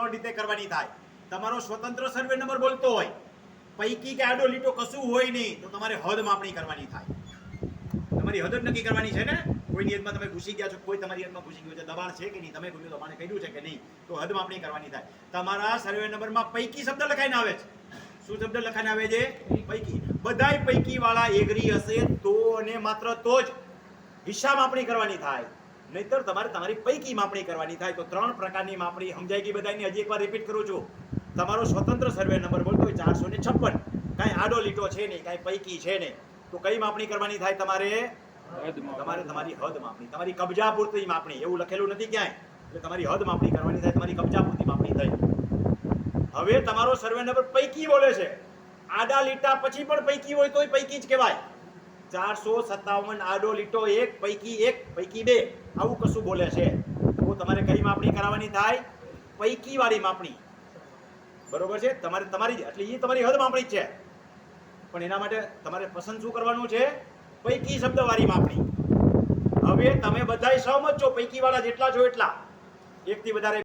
ત્રણ રીતે કરવાની થાય. તમારો સ્વતંત્ર સર્વે નંબર બોલતો હોય, પૈકી કે આડો લીટો કશું હોય નહીં, તો તમારે હદ માપણી કરવાની થાય. તમારી હદ નક્કી કરવાની છે ને? કોઈની હદમાં તમે ઘૂસી ગયા છો, કોઈ તમારી હદમાં ઘૂસી ગયું છે, દબાણ છે કે નહીં? તમે કોઈ દબાણે કર્યું છે કે નહીં? તો હદ માપણી કરવાની થાય. તમારા સર્વે નંબરમાં પૈકી શબ્દ લખાઈને આવે છે. શું શબ્દ લખાઈને આવે છે? પૈકી. બધાય પૈકી વાળા એગ્રી હશે તો અને માત્ર તો જ હિસ્સા માપણી કરવાની થાય. નહીતર તમારે તમારી પૈકી માપણી કરવાની થાય તો ત્રણ પ્રકારની માપણી સમજાઈ ગઈ બધાની હજી એકવાર રિપીટ કરું છું. તમારો સ્વતંત્ર સર્વે નંબર બોલતો હોય ચારસો ને છપ્પન. કાંઈ આડો લીટો છે નહીં કાંઈ પૈકી છે નહીં. તો કઈ માપણી કરવાની થાય તમારે? તમારે તમારી હદ માપણી. તમારી કબજા પૂરતી માપણી. એવું લખેલું નથી ક્યાંય. એટલે તમારી હદ માપણી કરવાની થાય તમારી કબજા પૂરતી માપણી થઈ. હવે તમારો સર્વે નંબર પૈકી બોલે છે. આડા લીટા પછી પણ પૈકી હોય તોય પૈકી જ કહેવાય. ચારસો સત્તાવન આડો લીટો એક, પૈકી એક, પૈકી બે. આવું કશું બોલે છે. તો તમારે કઈ માપણી કરાવવાની થાય? પૈકી વાળી માપણી. બરોબર છે? તમારે તમારી એટલે એ તમારી હદ માપણી છે. પણ એના માટે તમારે પસંદ શું કરવાનું છે? પૈકી શબ્દવાળી માપણી. હવે તમે બધાય સહમત છો. પૈકી વાળા જેટલા છો એટલા. એકથી વધારે